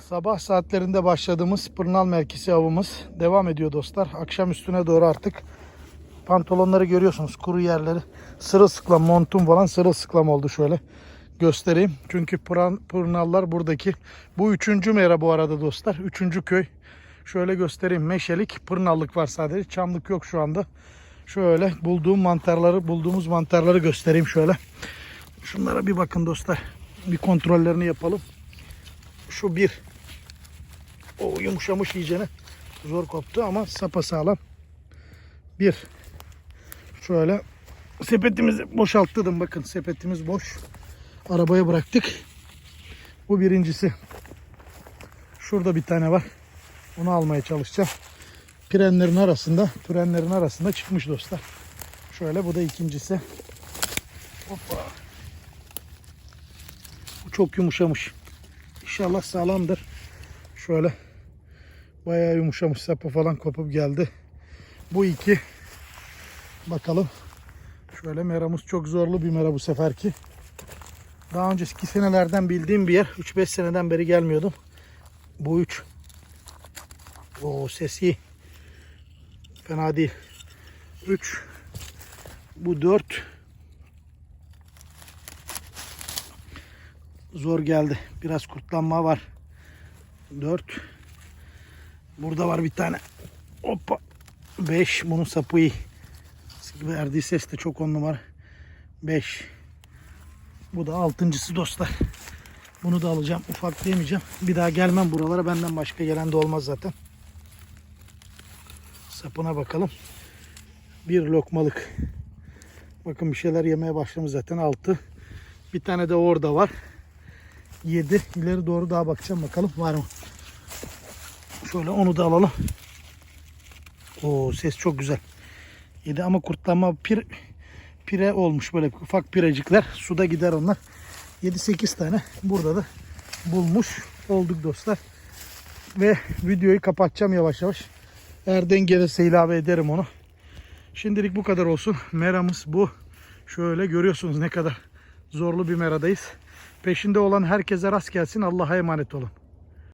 Sabah saatlerinde başladığımız Pırnal Merkezi avımız devam ediyor dostlar. Akşam üstüne doğru artık pantolonları görüyorsunuz. Kuru yerleri sırılsıklam montum falan sırılsıklam oldu şöyle göstereyim. Çünkü pırnallar buradaki. Bu üçüncü mera bu arada dostlar. Üçüncü köy. Şöyle göstereyim. Meşelik pırnallık var sadece. Çamlık yok şu anda. Şöyle bulduğum mantarları, bulduğumuz mantarları göstereyim şöyle. Şunlara bir bakın dostlar. Bir kontrollerini yapalım. Şu bir. O yumuşamış iyicene. Zor koptu ama sapasağlam. Bir. Şöyle sepetimizi boşalttım. Bakın sepetimiz boş. Arabaya bıraktık. Bu birincisi. Şurada bir tane var. Onu almaya çalışacağım. Pirenlerin arasında, türenlerin arasında çıkmış dostlar. Şöyle bu da ikincisi. Hoppa. Bu çok yumuşamış. İnşallah sağlamdır. Şöyle bayağı yumuşamış sapı falan kopup geldi. Bu iki. Bakalım. Şöyle meramız çok zorlu bir mera bu seferki. Daha önceki senelerden bildiğim bir yer. 3-5 seneden beri gelmiyordum. Bu 3. O ses iyi. Fena değil. 3. Bu 4. Zor geldi. Biraz kurtlanma var. 4. Burada var bir tane. Hoppa. 5. Bunun sapı iyi. Verdiği ses de çok on numara. 5. Bu da altıncısı dostlar. Bunu da alacağım. Ufak diyemeyeceğim. Bir daha gelmem buralara. Benden başka gelen de olmaz zaten. Sapına bakalım. Bir lokmalık. Bakın bir şeyler yemeye başlamış zaten. 6. Bir tane de orada var. 7. İleri doğru daha bakacağım bakalım var mı? Şöyle onu da alalım. O ses çok güzel. 7 ama kurtlanma pir pire olmuş böyle ufak pirecikler. Suda gider onlar. 7-8 tane burada da bulmuş olduk dostlar. Ve videoyu kapatacağım yavaş yavaş. Eğer gelirse ilave ederim onu. Şimdilik bu kadar olsun. Meramız bu. Şöyle görüyorsunuz ne kadar zorlu bir meradayız. Peşinde olan herkese rast gelsin. Allah'a emanet olun.